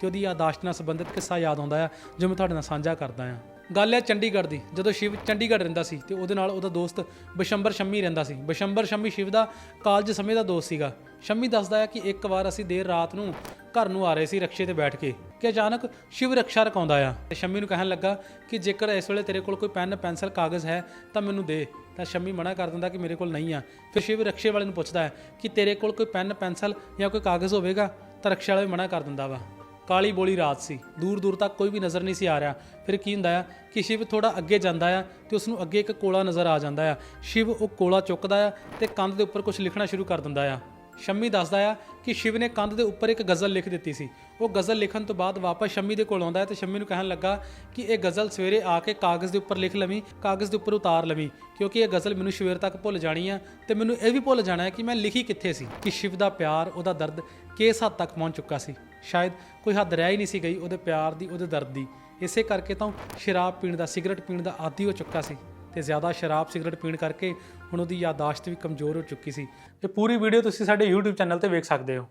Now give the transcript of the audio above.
ਤੇ ਉਹਦੀ ਯਾਦਾਸ਼ਤ ਨਾਲ ਸੰਬੰਧਿਤ ਕਿੱਸਾ ਯਾਦ ਆਉਂਦਾ ਆ, ਜੋ ਮੈਂ ਤੁਹਾਡੇ ਨਾਲ ਸਾਂਝਾ ਕਰਦਾ ਆ। ਗੱਲ ਹੈ ਚੰਡੀਗੜ੍ਹ ਦੀ, ਜਦੋਂ ਸ਼ਿਵ ਚੰਡੀਗੜ੍ਹ ਰਹਿੰਦਾ ਸੀ ਤੇ ਉਹਦੇ ਨਾਲ ਉਹਦਾ ਦੋਸਤ ਬਸ਼ੰਬਰ ਸ਼ੰਮੀ ਰਹਿੰਦਾ ਸੀ। ਬਸ਼ੰਬਰ ਸ਼ੰਮੀ ਸ਼ਿਵ ਦਾ ਕਾਲਜ ਸਮੇਂ ਦਾ ਦੋਸਤ ਸੀਗਾ। ਸ਼ੰਮੀ ਦੱਸਦਾ ਹੈ ਕਿ ਇੱਕ ਵਾਰ ਅਸੀਂ ਦੇਰ ਰਾਤ ਨੂੰ ਘਰ ਨੂੰ ਆ ਰਹੇ ਸੀ ਰਕਸ਼ੇ ਤੇ ਬੈਠ ਕੇ ਕਿ ਅਚਾਨਕ ਸ਼ਿਵ ਰਕਸ਼ਾ ਰਕਾਉਂਦਾ ਆ। ਤੇ ਸ਼ੰਮੀ ਨੂੰ ਕਹਿਣ ਲੱਗਾ ਕਿ ਜੇਕਰ ਇਸ ਵੇਲੇ ਤੇਰੇ ਕੋਲ ਕੋਈ ਪੈਨ, ਪੈਨਸਲ, ਕਾਗਜ਼ ਹੈ ਤਾਂ ਮੈਨੂੰ ਦੇ। ਤਾਂ ਸ਼ੰਮੀ ਮਨਾ ਕਰ ਦਿੰਦਾ ਕਿ ਮੇਰੇ ਕੋਲ ਨਹੀਂ ਆ। ਫਿਰ ਸ਼ਿਵ ਰਕਸ਼ੇ ਵਾਲੇ ਨੂੰ ਪੁੱਛਦਾ ਹੈ ਕਿ ਤੇਰੇ ਕੋਲ ਕੋਈ ਪੈਨ, ਪੈਨਸਲ ਜਾਂ ਕੋਈ ਕਾਗਜ਼ ਹੋਵੇਗਾ? ਤਾਂ ਰਕਸ਼ੇ ਵਾਲਾ ਵੀ ਮਨਾ ਕਰ ਦਿੰਦਾ ਵਾ। ਕਾਲੀ ਬੋਲੀ ਰਾਤ ਸੀ। ਦੂਰ ਦੂਰ ਤੱਕ ਕੋਈ ਵੀ ਨਜ਼ਰ ਨਹੀਂ ਸੀ ਆ ਰਿਹਾ। ਫਿਰ ਕੀ ਹੁੰਦਾ ਆ ਕਿ ਸ਼ਿਵ ਥੋੜਾ ਅੱਗੇ ਜਾਂਦਾ ਆ ਤੇ ਉਸ ਨੂੰ ਅੱਗੇ ਇੱਕ ਕੋਲਾ ਨਜ਼ਰ ਆ ਜਾਂਦਾ ਆ। ਸ਼ਿਵ ਉਹ ਕੋਲਾ ਚੁੱਕਦਾ ਆ ਤੇ ਕੰਧ ਦੇ ਉੱਪਰ ਕੁਝ ਲਿਖਣਾ ਸ਼ੁਰੂ ਕਰ ਦਿੰਦਾ ਆ। ਸ਼ੰਮੀ ਦੱਸਦਾ ਆ ਕਿ ਸ਼ਿਵ ਨੇ ਕੰਧ ਦੇ ਉੱਪਰ ਇੱਕ ਗਜ਼ਲ ਲਿਖ ਦਿੱਤੀ ਸੀ। ਉਹ ਗਜ਼ਲ ਲਿਖਣ ਤੋਂ ਬਾਅਦ ਵਾਪਸ ਸ਼ੰਮੀ ਦੇ ਕੋਲ ਆਉਂਦਾ ਹੈ ਤੇ ਸ਼ੰਮੀ ਨੂੰ ਕਹਿਣ ਲੱਗਾ ਕਿ ਇਹ ਗਜ਼ਲ ਸਵੇਰੇ ਆ ਕੇ ਕਾਗਜ਼ ਦੇ ਉੱਪਰ ਲਿਖ ਲਵੀਂ, ਕਾਗਜ਼ ਦੇ ਉੱਪਰ ਉਤਾਰ ਲਵੀਂ, ਕਿਉਂਕਿ ਇਹ ਗਜ਼ਲ ਮੈਨੂੰ ਸਵੇਰ ਤੱਕ ਭੁੱਲ ਜਾਣੀ ਆ ਤੇ ਮੈਨੂੰ ਇਹ ਵੀ ਭੁੱਲ ਜਾਣਾ ਹੈ ਕਿ ਮੈਂ ਲਿਖੀ ਕਿੱਥੇ ਸੀ, ਕਿ ਸ਼ਿਵ ਦਾ ਪਿਆਰ ਉਹਦਾ ਦਰਦ ਕਿਸ ਹੱਦ ਤੱਕ ਪਹੁੰਚ ਚੁੱਕਾ ਸੀ। ਸ਼ਾਇਦ ਕੋਈ ਹੱਦ ਰਹਿ ਹੀ ਨਹੀਂ ਸੀ ਗਈ ਉਹਦੇ ਪਿਆਰ ਦੀ, ਉਹਦੇ ਦਰਦ ਦੀ। ਇਸੇ ਕਰਕੇ ਤਾਂ ਉਹ ਸ਼ਰਾਬ ਪੀਣ ਦਾ, ਸਿਗਰਟ ਪੀਣ ਦਾ ਆਦੀ ਹੋ ਚੁੱਕਾ ਸੀ। ਤੇ ਜ਼ਿਆਦਾ ਸ਼ਰਾਬ, ਸਿਗਰਟ ਪੀਣ ਕਰਕੇ ਹੁਣ ਉਹਦੀ ਯਾਦਾਸ਼ਤ ਵੀ ਕਮਜ਼ੋਰ ਹੋ ਚੁੱਕੀ ਸੀ। ਇਹ ਪੂਰੀ ਵੀਡੀਓ ਤੁਸੀਂ ਸਾਡੇ YouTube ਚੈਨਲ ਤੇ ਵੇਖ ਸਕਦੇ ਹੋ।